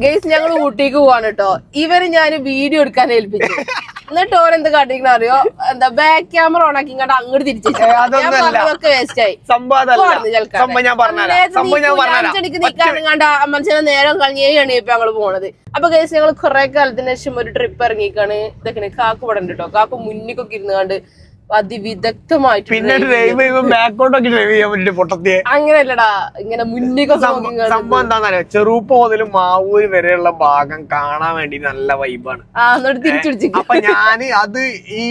Guys ഞങ്ങൾ ഊട്ടിക്ക് പോവാണ് കേട്ടോ ഇവർ ഞാൻ വീഡിയോ എടുക്കാൻ ഏൽപ്പിച്ചു. എന്നിട്ട് ഓൻ ഓരെന്ത് കാട്ടിക്കണ അറിയോ? എന്താ ബാക്ക് ക്യാമറ ഓൺ ആക്കി കണ്ട അങ്ങോട്ട് തിരിച്ചു പറഞ്ഞതൊക്കെ വേസ്റ്റ് ആയി. മനുഷ്യനെ നേരം കളഞ്ഞേ മണിയപ്പോ ഞങ്ങൾ പോണത്. അപ്പൊ ഗേസ് ഞങ്ങൾ കുറെ കാലത്തിന് ശേഷം ഒരു ട്രിപ്പ് ഇറങ്ങിക്കാണ്. ഇതൊക്കെ കാക്കു പടണ്ട് കേട്ടോ കാക്കു മുന്നിക്കൊക്കെ ഇരുന്നു കണ്ട് അതിവിദഗ്ധമായിട്ട് പിന്നെ drive ഡ്രൈവ് ചെയ്യുമ്പോ ബാക്കോട്ടൊക്കെ ഡ്രൈവ് ചെയ്യാൻ വേണ്ടിട്ട് പൊട്ടത്തിയെ അങ്ങനെയല്ലടാ ഇങ്ങനെ സംഭവം എന്താണെന്നറിയോ ചെറുപ്പം മുതൽ മാവൂര് വരെയുള്ള ഭാഗം കാണാൻ വേണ്ടി നല്ല വൈബാണ് അപ്പൊ ഞാൻ അത് ഈ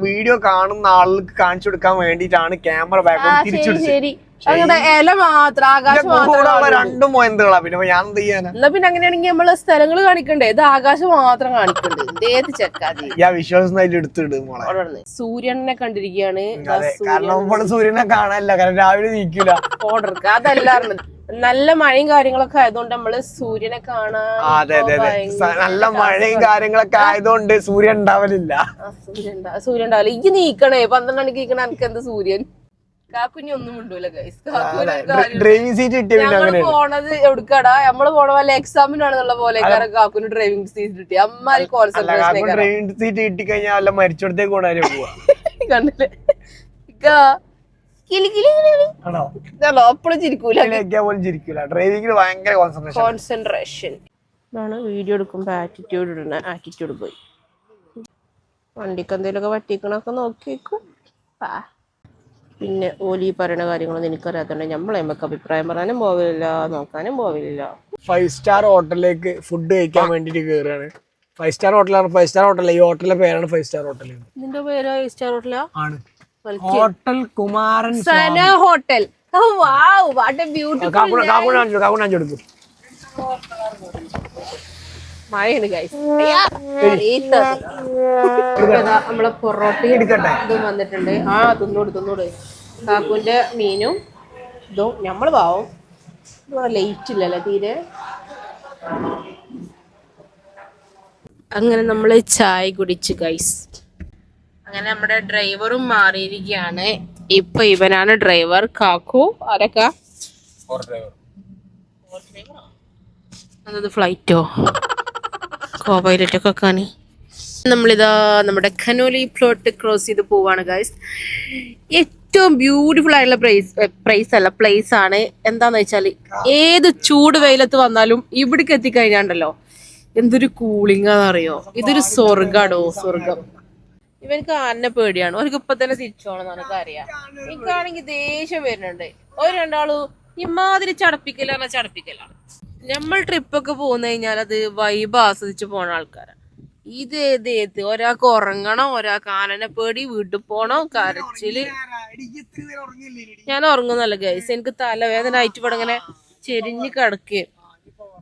വീഡിയോ കാണുന്ന ആളുകൾക്ക് കാണിച്ചു കൊടുക്കാൻ വേണ്ടിട്ടാണ് ക്യാമറ ബാക്ക് ബാക്കോട്ട് അങ്ങടെ ഇല മാത്രം ആകാശം മാത്രം. രണ്ടും മോയന്തുകളാ. പിന്നെ ഞാൻ എന്ത് ചെയ്യാനാ? എന്നാ പിന്നെ അങ്ങനെയാണെങ്കിൽ നമ്മൾ സ്ഥലങ്ങൾ കാണിക്കണ്ടേ? ഇത് ആകാശം മാത്രം കാണിക്കണ്ടേ? ഏത് ചെക്കാതി? ഞാൻ വിശ്വാസം അതിൽ എടുത്തിട് മോളെ. സൂര്യനെ കണ്ടിരിക്കുകയാണ് കാരണം നമ്മൾ സൂര്യനെ കാണാനില്ല. കാരണം രാവിലെ നീക്കൂല. ഓർഡർ അതല്ലായിരുന്നു നല്ല മഴയും കാര്യങ്ങളൊക്കെ ആയതുകൊണ്ട് നമ്മൾ സൂര്യനെ കാണാൻ അതെ അതെ അതെ. നല്ല മഴയും കാര്യങ്ങളൊക്കെ ആയതുകൊണ്ട് സൂര്യൻ ഉണ്ടാവലില്ല. സൂര്യൻ സൂര്യൻ ഉണ്ടാവില്ല ഈ നീക്കണേ. പന്ത്രണ്ട് മണിക്ക് നീക്കണ എനിക്ക് എന്ത് സൂര്യൻ? ഒന്നും ഉണ്ടൂല ഡ്രൈവിംഗ് സീറ്റ് കിട്ടിയ പോണത് എവിടുക്കടാ? നമ്മൾ പോണ പോലെ എക്സാമിനാണെന്നുള്ള പോലെ കാക്കുന് ഡ്രൈവിംഗ് സീറ്റ് കിട്ടി അമ്മാരി കോൺസെൻട്രേഷൻ ഡ്രൈവിംഗ് സീറ്റ് കിട്ടിക്കഴിഞ്ഞാൽ അല്ല മരിച്ചോടത്തേക്ക് പോവാ. കണ്ടില്ലേ? ഇതാണോ? കോൺസെൻട്രേഷൻ വീഡിയോ എടുക്കുമ്പോ ആറ്റിറ്റ്യൂഡ് ഇടുന്ന. ആറ്റിറ്റ്യൂഡ് പോയി. വണ്ടിക്ക് എന്തെങ്കിലുമൊക്കെ പറ്റിക്കണൊക്കെ നോക്കിയേക്കും. ആ പിന്നെ ഓലി പറയുന്ന കാര്യങ്ങളൊന്നും എനിക്കറിയാത്തോണ്ട് നമ്മൾ നമുക്ക് അഭിപ്രായം പറയാനും പോവില്ല നോക്കാനും പോവില്ല. ഫൈവ് സ്റ്റാർ ഹോട്ടലിലേക്ക് ഫുഡ് കഴിക്കാൻ വേണ്ടിട്ട് കയറുകയാണ് ഫൈവ് സ്റ്റാർ ഹോട്ടലാണ് ഫൈവ് സ്റ്റാർ ഹോട്ടൽ ഈ ഹോട്ടലിലെ പേരാണ് ഫൈവ് സ്റ്റാർ ഹോട്ടൽ നിന്റെ പേര് സ്റ്റാർ ഹോട്ടലാ ആണ്. Hotel Kumaran Sana hotel. Wow what a beautiful കാക്കുണ കാക്കുണ കാണിച്ചു കാക്കുണ കാണിച്ചു കൊടുക്കും. മഴയാണ് ഗൈസ് നമ്മളെ പൊറോട്ടയും എടുക്കട്ടെ. ഇതും വന്നിട്ടുണ്ട്. ആ തിന്നോട് തിന്നോട്. കാക്കുന്റെ മീനും ഇതും നമ്മൾ പാവും. ലേറ്റ് ഇല്ലല്ലേ തീരെ? അങ്ങനെ നമ്മൾ ചായ കുടിച്ച് ഗൈസ് അങ്ങനെ നമ്മുടെ ഡ്രൈവറും മാറിയിരിക്കുകയാണ്. ഇപ്പൊ ഇവനാണ് ഡ്രൈവർ കാക്കു ആരൊക്കെ? ഫ്ലൈറ്റോ കോ പൈലറ്റ് ഒക്കെ കാണി നമ്മളിതാ നമ്മുടെ ഖനോലി പ്ലോട്ട് ക്രോസ് ചെയ്ത് പോവാണ് ഗൈസ് ഏറ്റവും ബ്യൂട്ടിഫുൾ ആയിട്ടുള്ള പ്രൈസ് പ്ലേസ് അല്ല പ്ലേസ് ആണ്. എന്താന്ന് വെച്ചാൽ ഏത് ചൂട് വെയിലത്ത് വന്നാലും ഇവിടേക്ക് എത്തിക്കഴിഞ്ഞാണ്ടല്ലോ എന്തൊരു കൂളിംഗ് ആണെന്നറിയോ? ഇതൊരു സ്വർഗാടോ സ്വർഗം ഇവർക്ക് ആന്നെ പേടിയാണ്. അവർക്ക് ഇപ്പൊ തന്നെ തിരിച്ചോണെന്നാണ് അറിയാം. എനിക്കാണെങ്കിൽ ദേഷ്യം വരുന്നുണ്ട്. ഒരു രണ്ടാളു ഇമാതിരി ചടപ്പിക്കലാണ് ചടപ്പിക്കലാണ്. നമ്മൾ ട്രിപ്പൊക്കെ പോകുന്ന കഴിഞ്ഞാൽ അത് വൈബ് ആസ്വദിച്ച് പോണ ആൾക്കാരാണ് ഇത് ഏത് ഏത്? ഒരാൾക്ക് ഉറങ്ങണം ഒരാൾക്ക് ആനനെ പേടി വീട്ടിൽ പോണോ കരച്ചിൽ. ഞാൻ ഉറങ്ങുന്നല്ല ഗൈസ് എനിക്ക് തലവേദന ആയിട്ട് ഇവിടെ ഇങ്ങനെ ചെരിഞ്ഞ് കിടക്ക്.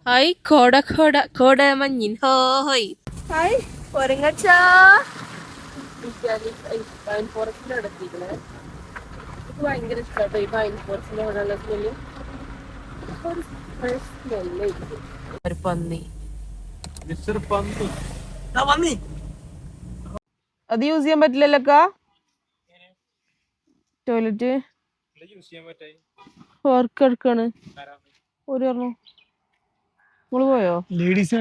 ഹൈ കോട കോട കോട മഞ്ഞിൻ. ഹോയ്. ഹൈ ഒരങ്ങച്ചാ. പൈൻ ഫോറസ്റ്റിന്റെ അടുത്തിരിക്കണേ എനിക്ക് ഭയങ്കര ഇഷ്ടമാണ് ഈ പൈൻ ഫോറസ്റ്റിന്റെ സ്മെല്ല് ഒരു പന്നി. അത് യൂസ് ചെയ്യാൻ പറ്റില്ലല്ലോ ടോയ്ലറ്റ്. വർക്ക് എടുക്കാണ്. ഒരു പറഞ്ഞു. നിങ്ങൾ പോയോ? ലേഡീസ്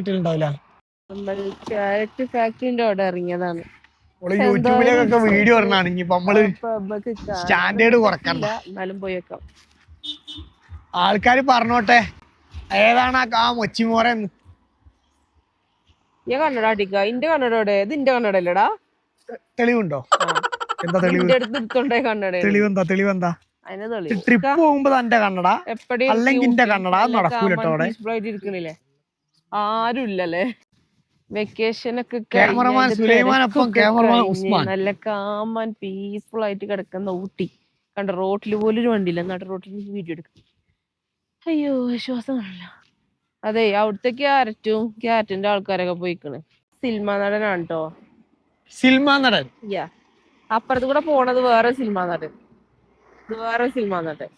നമ്മൾ ക്യാരറ്റ് ഫാക്ടറിന്റെ അവിടെ ഇറങ്ങിയതാണ്. നമ്മൾ യൂട്യൂബിലേക്കൊക്കെ വീഡിയോ ഇടണാണ് ഇനിയിപ്പോ നമ്മൾ സ്റ്റാൻഡേർഡ് കുറക്കണ്ട. എന്നാലും പോയേക്കാം. ആൾക്കാര് പറഞ്ഞോട്ടെ. ഏതാണ് ആ- ആ മൊച്ചിമോറ എന്ന് ഞാൻ കണ്ണട അടിക്ക ഇന്റെ കണ്ണട എവിടെ? ഇത് ഇന്റെ കണ്ണട അല്ലടാ. തെളിവുണ്ടോ? എന്താ തെളിവ്? എടുത്തോണ്ടേ കണ്ണട. തെളിവെന്താ തെളിവെന്താ? ട്രിപ്പ് പോകുമ്പോ തന്റെ കണ്ണട. അല്ലെങ്കിൽ ഇന്റെ കണ്ണട അത് നടക്കൂല കേട്ടോ അവിടെ. ഇരിക്കണില്ലേ? ആരും ഇല്ലല്ലേ വെക്കേഷൻ ഒക്കെ ക്യാമറമാൻ ഒപ്പം ക്യാമറമാൻ ഉസ്മാൻ. നല്ല കാമൻ പീസ്ഫുൾ ആയിട്ട് കിടക്കുന്ന ഊട്ടി. കണ്ട റോട്ടിൽ പോലും ഒരു വണ്ടിയില്ല നട റോട്ടിൽ വീഡിയോ എടുക്കും. അയ്യോ ശ്വാസം കാണില്ല അതെ അവിടുത്തെ ക്യാരറ്റും ക്യാരറ്റിന്റെ ആൾക്കാരൊക്കെ പോയിക്കണ്. സിനിമ നടനാണ് കേട്ടോ സിനിമ നടൻ? യാ. അപ്പുറത്ത് കൂടെ പോണത് വേറെ സിനിമ നടൻ. ഇത് വേറെ സിനിമ നടൻ.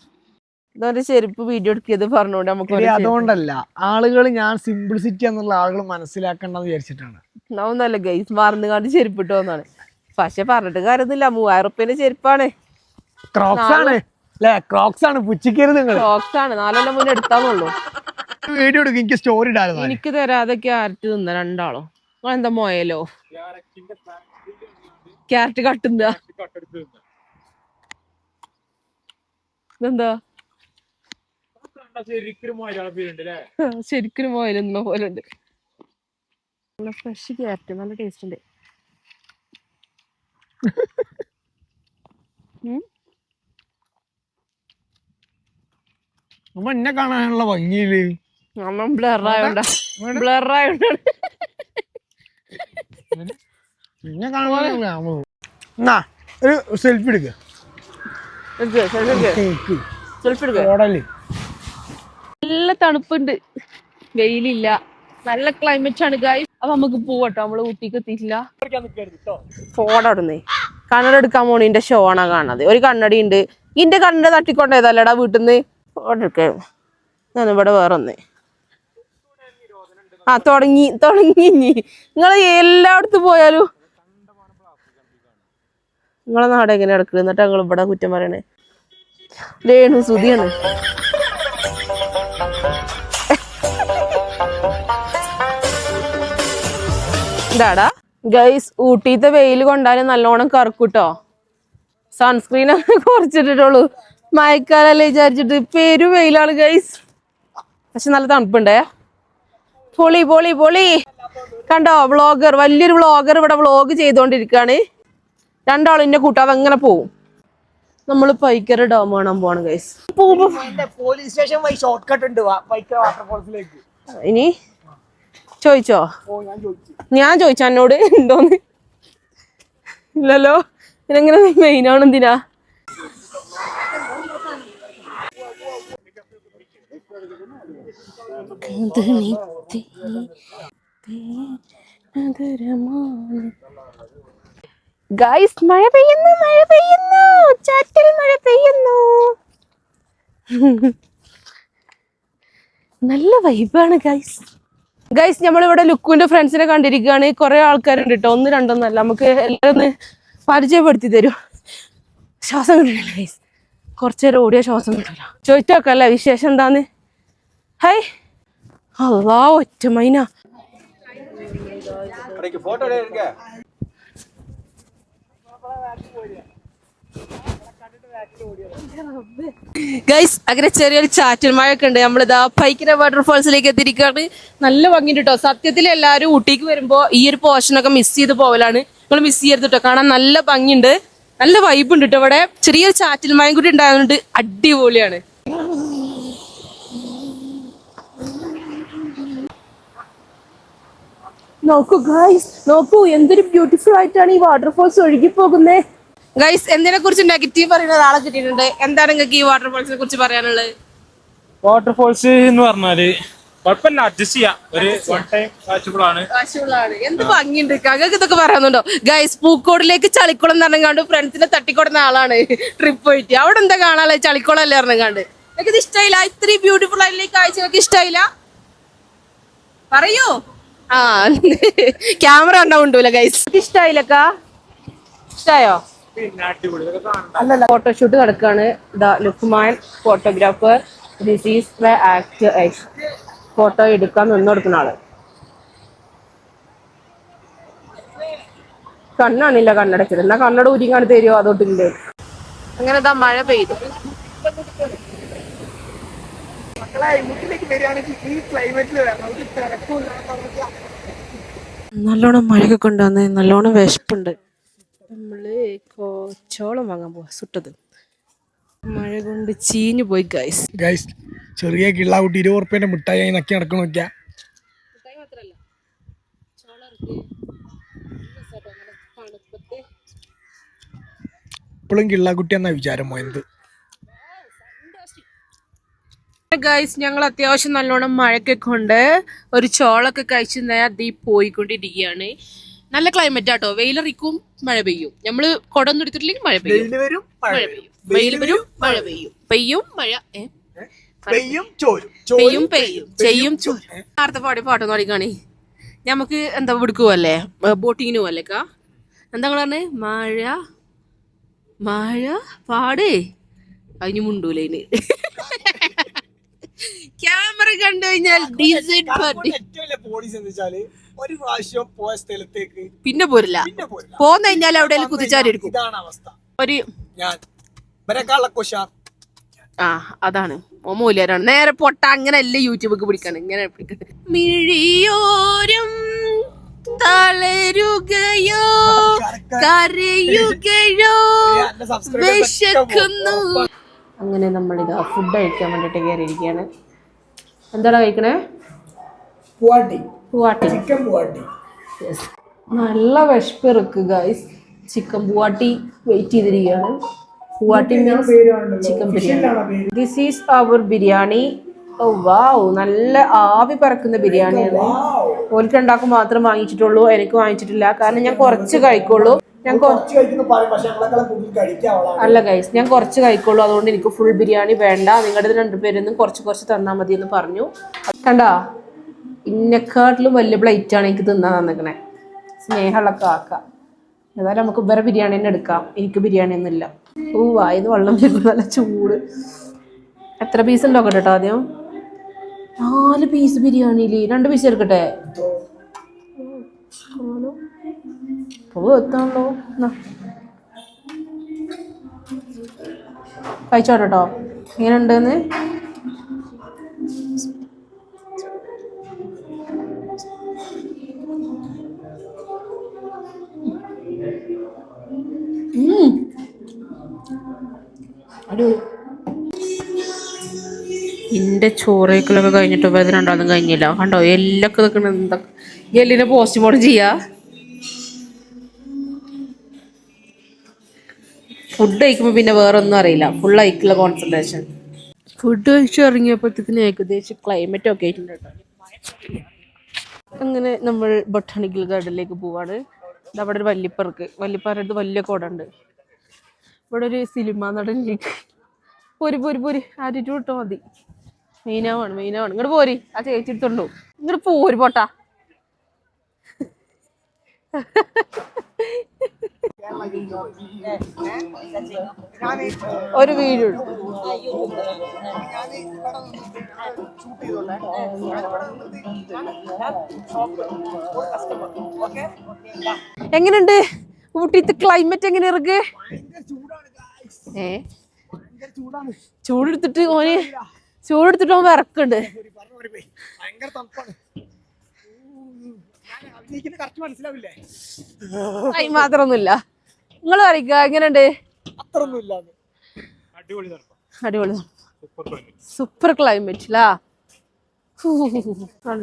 ഇതൊരു ചെരുപ്പ് വീഡിയോ എടുക്കിയത് പറഞ്ഞോണ്ട് നമുക്ക് അതുകൊണ്ടല്ല. ആളുകൾ ഞാൻ സിംപ്ലിസിറ്റി എന്നുള്ള ആളുകൾ മനസ്സിലാക്കണ്ടെന്ന് വിചാരിച്ചിട്ടാണ്. ഒന്നല്ല ഗൈസ് മറന്നു ചെരുപ്പ് ഇട്ടു വന്നാണ്. പക്ഷെ പറഞ്ഞിട്ട് കാര്യമൊന്നുമില്ല മൂവായിരം റുപ്യന്റെ ചെരുപ്പാണ്. ക്രോക്സ് ആണ്. അല്ലെ ക്രോക്സ് ആണ് പുച്ഛിക്കരുത് നിങ്ങൾ ക്രോക്സ് ആണ് നാലെല്ലാം മുന്നേ എടുത്താന്നുള്ളൂ. വീഡിയോ എടുക്കും എനിക്ക് സ്റ്റോറി ഇടാതെ എനിക്ക് തരാതൊക്കെ ക്യാരറ്റ് തിന്ന രണ്ടാളോ. എന്താ മോയലോ? ക്യാരറ്റ് കട്ടുന്ന ഇതെന്താ? ശരിക്കും മോയലെന്ന പോലെ ഉണ്ട് നല്ല ഫ്രഷ് ക്യാരറ്റ് നല്ല ടേസ്റ്റ് ഉണ്ട് അപ്പൊ എന്നെ കാണാനുള്ള ഭംഗിയിൽ? ആയോണ്ടാ. ബ്ലർ ആയോണ്ടാണ്. എന്നെ കാണാൻ എന്നാ ഒരു സെൽഫി എടുക്ക. എടുക്ക്, selfie എടുക്ക്. selfie എടുക്ക്. മോഡൽ നല്ല തണുപ്പുണ്ട്. വെയിലില്ല. നല്ല ക്ലൈമറ്റ് ആണ് ഗായ് അപ്പൊ നമുക്ക് പോവട്ടോ. നമ്മൾ ഊട്ടിക്ക് എത്തിയിട്ടില്ല. ഫോൺ അവിടുന്ന്. കണ്ണട എടുക്കാൻ പോണിന്റെ ഷോ ആണ് കാണുന്നത് ഒരു കണ്ണടി ഉണ്ട്. ഇന്റെ കണ്ണട തട്ടിക്കൊണ്ടേതല്ലടാ വീട്ടിൽ നിന്ന് ഫോട്ടോ എടുക്കാം ഞാൻ ഇവിടെ വേറെ ഒന്ന് ആ തുടങ്ങി തുടങ്ങി നിങ്ങൾ എല്ലായിടത്തും പോയാലും നിങ്ങളെ നാട് എങ്ങനെ കിടക്കുന്നത് എന്നിട്ട് ഞങ്ങൾ ഇവിടെ കുറ്റം പറയണേ. രേണു സുതിയാണ് ഇതാടാ. ഗൈസ് ഊട്ടിത്തെ വെയിൽ കൊണ്ടാലും നല്ലോണം കറക്കൂട്ടോ. സൺസ്ക്രീൻ കുറച്ചിട്ടിട്ടുള്ളൂ. മഴക്കാലല്ലേ വിചാരിച്ചിട്ട് പേര് വെയിലാണ് ഗൈസ് പക്ഷെ നല്ല തണുപ്പുണ്ടേ. പൊളി പൊളി പൊളി. കണ്ടോ വ്ളോഗർ വലിയൊരു വ്ളോഗർ ഇവിടെ വ്ളോഗ് ചെയ്തുകൊണ്ടിരിക്കുകയാണ് രണ്ടാളും എന്നെ കൂട്ടാതെ അങ്ങനെ പോവും. നമ്മൾ പൈക്കര ഡാം കാണാൻ പോവാണ് ഗൈസ് പോലീസ് സ്റ്റേഷൻ വഴി ഷോർട്ട് കട്ട് ഉണ്ട് വാട്ടർഫോൾസിലേക്ക് ഇനി ചോയിച്ചോ ഞാൻ ചോദിച്ചു. ഞാൻ ചോദിച്ചു എന്നോട് ഉണ്ടോന്ന്? ഇല്ലല്ലോ. ഇതെങ്ങനെ മെയിനാണ് എന്തിനാ? ഗൈസ് മഴ പെയ്യുന്നു മഴ പെയ്യുന്നു. ചാറ്റൽ മഴ പെയ്യുന്നു. നല്ല വൈബാണ് ഗൈസ് ഗൈസ് നമ്മളിവിടെ ലുക്കുവിന്റെ ഫ്രണ്ട്സിനെ കണ്ടിരിക്കുകയാണ്. കുറെ ആൾക്കാരുണ്ട് കേട്ടോ ഒന്ന് രണ്ടൊന്നല്ല. നമുക്ക് എല്ലാവരും ഒന്ന് പരിചയപ്പെടുത്തി തരും. ശ്വാസം കിട്ടില്ല ഗൈസ് കുറച്ചേരം ഓടിയ ശ്വാസം കിട്ടില്ല ചോദിച്ചോക്കല്ല വിശേഷം എന്താന്ന്? ഹൈ. അല്ലാ ഒറ്റ മൈന. ഗൈസ് അങ്ങനെ ചെറിയൊരു ചാറ്റൽ മഴയൊക്കെ ഉണ്ട്. നമ്മളിതാ പൈക്കിര വാട്ടർഫോൾസിലേക്ക് എത്തിയിരിക്കുകയാണ്. നല്ല ഭംഗിയുണ്ട് കേട്ടോ സത്യത്തിൽ എല്ലാവരും ഊട്ടിക്ക് വരുമ്പോൾ ഈ ഒരു പോർഷനൊക്കെ മിസ് ചെയ്ത് പോവലാണ്. നിങ്ങൾ മിസ് ചെയ്യരുത് കേട്ടോ കാണാൻ നല്ല ഭംഗിയുണ്ട്. നല്ല വൈബ് ഉണ്ട് കേട്ടോ ഇവിടെ. ചെറിയൊരു ചാറ്റൽ മഴയും കൂടി ഉണ്ടായതുകൊണ്ട് അടിപൊളിയാണ്. നോക്കൂ ഗൈസ് നോക്കൂ എന്തൊരു ബ്യൂട്ടിഫുൾ ആയിട്ടാണ് ഈ വാട്ടർഫോൾസ് ഒഴുകി പോകുന്നേ ഗൈസ് എന്തിനെ കുറിച്ച് നെഗറ്റീവ് പറയുന്ന ഒരാളെ കിട്ടിയിട്ടുണ്ട്? എന്താണ് നിങ്ങൾക്ക് ഈ വാട്ടർഫോൾസിനെ കുറിച്ച് പറയാനുള്ളത്? വാട്ടർഫോൾസ് എന്ന് പറഞ്ഞാൽ കുഴപ്പമില്ല അഡ്ജസ്റ്റ് ചെയ്യാം. ഒരു വൺ ടൈം വാച്ചബിൾ ആണ്. എന്ത് ഭംഗിയുണ്ട് കങ്ങൾക്ക് ഇതൊക്കെ പറയാനുണ്ടോ? ഗൈസ് പൂക്കോടിലേക്ക് ചളിക്കുളം എന്ന് പറഞ്ഞാണ്ട് ഫ്രണ്ട്സിനെ തട്ടിക്കൊടുന്ന ആളാണ്. ട്രിപ്പ് പോയിട്ട്. അവിടെ എന്താ കാണാല്ലേ ചളിക്കുളം അല്ലേ പറഞ്ഞാണ്ട് നിങ്ങൾക്ക് ഇത് ഇഷ്ടമായില്ല ഇത്രയും ബ്യൂട്ടിഫുൾ ആയിട്ടുള്ള ഈ കാഴ്ച നിങ്ങൾക്ക് ഇഷ്ടമായില്ല പറയൂ. ആ ക്യാമറ ഉണ്ടാവും ഉണ്ടല്ലോ ഗൈസ് ഇഷ്ടായില്ലക്ക? ഇഷ്ടായോ? അല്ലല്ല ഫോട്ടോഷൂട്ട് നടക്കാണ് the Lukman photographer this is the act photo എടുക്കാൻ നിന്ന് കൊടുക്കുന്ന ആൾ. കണ്ണാണില്ല കണ്ണടച്ചത് എന്നാ കണ്ണട ഊരിങ്ങാണ് തരുമോ അതോട്ടില്ലേ. അങ്ങനെ മഴ പെയ്തു. മക്കളെ വീട്ടിലേക്ക് വരികയാണെങ്കിൽ ഈ ക്ലൈമറ്റിൽ വരണം. നമുക്ക് തിരക്കില്ല നല്ലോണം മഴയൊക്കെ കൊണ്ടുവന്ന് നല്ലോണം വിശപ്പുണ്ട്. നമ്മൾ കൊച്ചോളം വാങ്ങാൻ പോവാ സുട്ടത്. മഴ കൊണ്ട് ചീഞ്ഞു പോയി ഗൈസ് ഗൈസ് ചെറിയ കിള്ളാകുട്ടി ഇരുപത് ഉറുപ്പ്യന്റെ മിഠായി നക്കി നടക്കണ നോക്കിയാ? ഇപ്പോഴും കിള്ളാകുട്ടി എന്നാ വിചാരം പോയത് ഗൈസ് ഞങ്ങൾ അത്യാവശ്യം നല്ലോണം മഴയൊക്കെ കൊണ്ട് ഒരു ചോളൊക്കെ കഴിച്ച് നേരത്തെ പോയിക്കൊണ്ടിരിക്കുകയാണ്. നല്ല ക്ലൈമറ്റ് ആട്ടോ. വെയിലറിക്കും മഴ പെയ്യും. നമ്മൾ കുടം എടുത്തിട്ടില്ലെങ്കിൽ മഴ പെയ്യും. മഴ പെയ്യും. വെയിൽ വരും മഴ പെയ്യും. പെയ്യും മഴ പെയ്യും പെയ്യും പെയ്യും. ചെയ്യും ചോരും. നേരത്തെ പാടി പാട്ട് തുടങ്ങിക്കാണേ നമുക്ക് എന്താ എടുക്കുവല്ലേ ബോട്ടിങ്ങിന് പോവല്ലേക്കാ എന്താ പറഞ്ഞേ? മഴ മഴ പാടേ. അതിന് മുണ്ടൂല ഇനി കണ്ടു കഴിഞ്ഞാൽ ഒരു പ്രാവശ്യം പോയ സ്ഥലത്തേക്ക് പിന്നെ പോരില്ല. പിന്നെ കഴിഞ്ഞാൽ അവിടെ കുതിച്ചാരെടുക്കും ഇതാണ് അവസ്ഥ. ഒരു ഞാൻ ആ അതാണ്. മൂല്യരാണ്. നേരെ പൊട്ട അങ്ങനെ അല്ലേ യൂട്യൂബ് പിടിക്കണം. ഇങ്ങനെ പിടിക്കണം മിഴിയോരം തളരുകയോ കരയുകയോ വിശക്കുന്നു. അങ്ങനെ നമ്മളിത് ഫുഡ് കഴിക്കാൻ വേണ്ടിട്ട് കയറിയിരിക്കുകയാണ് എന്താടാ കഴിക്കണേ? പൂവാട്ടി. പൂവാട്ടി. ചിക്കൻ പൂവാട്ടി. നല്ല വിശപ്പിറക്ക് ഗൈസ് ചിക്കൻ പൂവാട്ടി വെയിറ്റ് ചെയ്തിരിക്കുകയാണ്. പൂവാട്ടി means chicken biryani. This is our biryani. Oh wow നല്ല ആവി പറക്കുന്ന ബിരിയാണിയാണ്. ഓൽക്കുണ്ടാക്കും മാത്രം വാങ്ങിച്ചിട്ടുള്ളൂ എനിക്ക് വാങ്ങിച്ചിട്ടില്ല. കാരണം ഞാൻ കുറച്ച് കഴിക്കുള്ളൂ. ഞാൻ അല്ല ഗൈസ് ഞാൻ കുറച്ച് കഴിക്കുള്ളൂ. അതുകൊണ്ട് എനിക്ക് ഫുൾ ബിരിയാണി വേണ്ട. നിങ്ങളുടെ രണ്ടുപേരൊന്നും കുറച്ച് കുറച്ച് തന്നാൽ മതി എന്ന് പറഞ്ഞു. കണ്ടാ? ഇന്നെക്കാട്ടിലും വലിയ പ്ലേറ്റ് ആണ് എനിക്ക് തിന്നാൻ തന്നിക്കണേ. സ്നേഹമുള്ള കാക്ക ഏതായാലും നമുക്ക് വേറെ ബിരിയാണി തന്നെ എടുക്കാം. എനിക്ക് ബിരിയാണി ഒന്നുമില്ല ഓ വായന്ന് വെള്ളം വരുന്നു. നല്ല ചൂട്. എത്ര പീസ് ഉണ്ടോ കേട്ടോ ആദ്യം? നാല് പീസ് ബിരിയാണിയിൽ രണ്ട് പീസ് എടുക്കട്ടെ? ഓ എത്താണല്ലോ കഴിച്ചോട്ടെ കേട്ടോ എങ്ങനെ ഉണ്ടെന്ന് എന്റെ ചോറേക്കലൊക്കെ കഴിഞ്ഞിട്ട് ഇത് ഉണ്ടാകുന്നു കഴിഞ്ഞില്ല. കണ്ടോ? എല്ലൊക്കെ നിൽക്കണ എന്താ എല്ലിനെ പോസ്റ്റ്മോർട്ടം ചെയ്യാ. ഫുഡ് കഴിക്കുമ്പോൾ പിന്നെ വേറെ ഒന്നും അറിയില്ല. ഫുൾ ആയിക്കുള്ള കോൺസെൻട്രേഷൻ ഫുഡ് കഴിച്ചു ഇറങ്ങിയപ്പോഴത്തേക്കിന് ഏകദേശം ക്ലൈമറ്റ് ഒക്കെ ആയിട്ടുണ്ട് അങ്ങനെ നമ്മൾ ബൊട്ടാണിക്കൽ ഗാർഡനിലേക്ക് പോവാണ്. അവിടെ ഒരു വല്ലിപ്പറക്ക് വല്യപ്പാരുടെ അടുത്ത് വലിയ കോടുണ്ട്. ഇവിടെ ഒരു സിനിമ നടനിലേക്ക് പോരി പോരി പോരി. ആറ്റിറ്റ്യൂഡ് ഇട്ടോ മതി. മെയിനാവാണ് മെയിനാവാണ് ഇങ്ങോട്ട് പോരി. ആ ചേച്ചി എടുത്തോണ്ടോ ഇങ്ങോട്ട് പോരി പോട്ടാ. ഒരു എടുത്തു എങ്ങനെയുണ്ട്? ഊട്ടിത്തെ ക്ലൈമറ്റ് എങ്ങനെ ഇറക്ക്? ഏ? ചൂടെടുത്തിട്ട് ഓന് ചൂടെടുത്തിട്ട് ഓൻ വിറക്കുണ്ട്. മാത്രമൊന്നുമില്ല നിങ്ങൾ പറയുക എങ്ങനെയുണ്ട്? അടിപൊളി. സൂപ്പർ ക്ലൈമറ്റ് അല്ലാ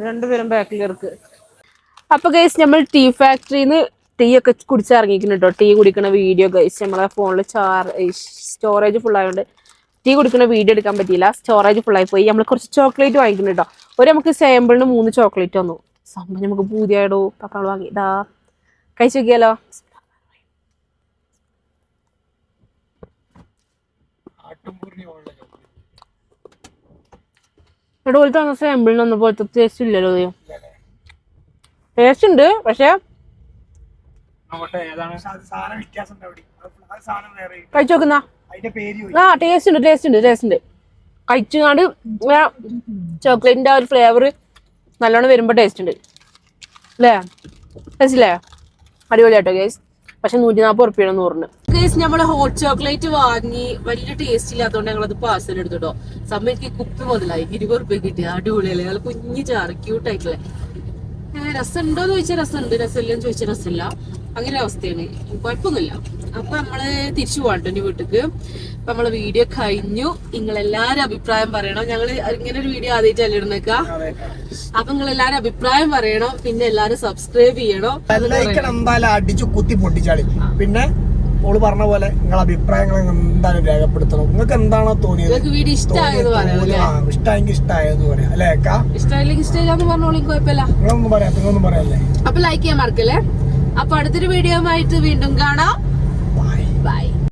രണ്ടുപേരും ബാക്കിലേർക്ക് അപ്പൊ ഗൈസ് നമ്മൾ ടീ ഫാക്ടറിന്ന് ടീ ഒക്കെ കുടിച്ചിറങ്ങിക്കുന്നു കേട്ടോ ടീ കുടിക്കുന്ന വീഡിയോ ഗൈസ് നമ്മളെ ഫോണിൽ സ്റ്റോറേജ് ഫുൾ ആയതുകൊണ്ട് ടീ കുടിക്കുന്ന വീഡിയോ എടുക്കാൻ പറ്റിയില്ല. സ്റ്റോറേജ് ഫുള്ളായി പോയി നമ്മൾ കുറച്ച് ചോക്ലേറ്റ് വാങ്ങിക്കുന്നു കേട്ടോ ഒരു നമുക്ക് സാമ്പിളിന് മൂന്ന് ചോക്ലേറ്റ് വന്നു. സംഭവം നമുക്ക് പൂതിയായിടോ. പപ്പാൾ വാങ്ങി. ഇതാ കഴിച്ചു നോക്കിയാലോ? ഇവിടെ പോലത്തെ വന്ന സാമ്പിളിനൊന്നും പോലത്തെ ടേസ്റ്റ് ഇല്ലല്ലോ ടേസ്റ്റ് ഉണ്ട് പക്ഷെ കഴിച്ചു നോക്കുന്ന. അതിന്റെ പേര് ചോദിക്കും. ആ ടേസ്റ്റ് ഉണ്ട് ടേസ്റ്റ് ഉണ്ട് ടേസ്റ്റ് ഉണ്ട്. കഴിച്ചുകാണ്ട് ചോക്ലേറ്റിന്റെ ആ ഒരു ഫ്ലേവർ നല്ലോണം വരുമ്പോൾ ടേസ്റ്റ് ഉണ്ട്. അല്ലേ ടേസ്റ്റ് ഇല്ലേ അടിപൊളിയാട്ടോ ഗേസ് പക്ഷെ നൂറ്റി നാൽപ്പത് ഉറുപ്പിയാണ് നൂറിന്. ഗേസ് നമ്മൾ ഹോട്ട് ചോക്ലേറ്റ് വാങ്ങി വലിയ ടേസ്റ്റ് ഇല്ലാത്തതുകൊണ്ട് ഞങ്ങളത് പാർസൽ എടുത്തിട്ടോ. സമയത്ത് കുപ്പി മുതലായി. ഇരുപത് റുപ്യ കിട്ടി. അടിപൊളിയല്ലേ? നല്ല കുഞ്ഞു ചാറ് ക്യൂട്ടായിട്ടില്ലേ രസം ഉണ്ടോന്ന് ചോദിച്ചാൽ രസമുണ്ട്. രസമില്ലെന്ന് ചോദിച്ചാൽ രസമില്ല. അങ്ങനെ അവസ്ഥയാണ്. കുഴപ്പമൊന്നുമില്ല. അപ്പൊ നമ്മൾ തിരിച്ചു പോകണ്ടോ ഇനി വീട്ടിക്ക്? അപ്പൊ നമ്മളെ വീഡിയോ കഴിഞ്ഞു. നിങ്ങൾ എല്ലാരും അഭിപ്രായം പറയണം. ഞങ്ങൾ ഇങ്ങനെ ഒരു വീഡിയോ ആദ്യമായിട്ടല്ലേ ഇടുന്നേക്ക. അപ്പൊ നിങ്ങൾ എല്ലാരും അഭിപ്രായം പറയണം. പിന്നെ എല്ലാരും സബ്സ്ക്രൈബ് ചെയ്യണം. അടിച്ചു കുത്തി പൊട്ടിച്ചാളി. പിന്നെ ഓൾ പറഞ്ഞ പോലെ നിങ്ങളെ അഭിപ്രായങ്ങൾ എന്താണ് രേഖപ്പെടുത്തണം. നിങ്ങൾക്ക് എന്താണോ തോന്നിയത്? ഇഷ്ടമായെങ്കിൽ ഇഷ്ടമായെന്ന് പറയാം അല്ലേ? ഇഷ്ടമായില്ലെങ്കിൽ ഇഷ്ടമില്ലാന്ന് പറഞ്ഞോളി കുഴപ്പമില്ല. നിങ്ങളൊന്നും പറയാം നിങ്ങളൊന്നും പറയല്ലേ അപ്പൊ ലൈക്ക് ചെയ്യാൻ മറക്കല്ലേ? അപ്പൊ അടുത്തൊരു വീഡിയോ ആയിട്ട് വീണ്ടും കാണാം. Bye bye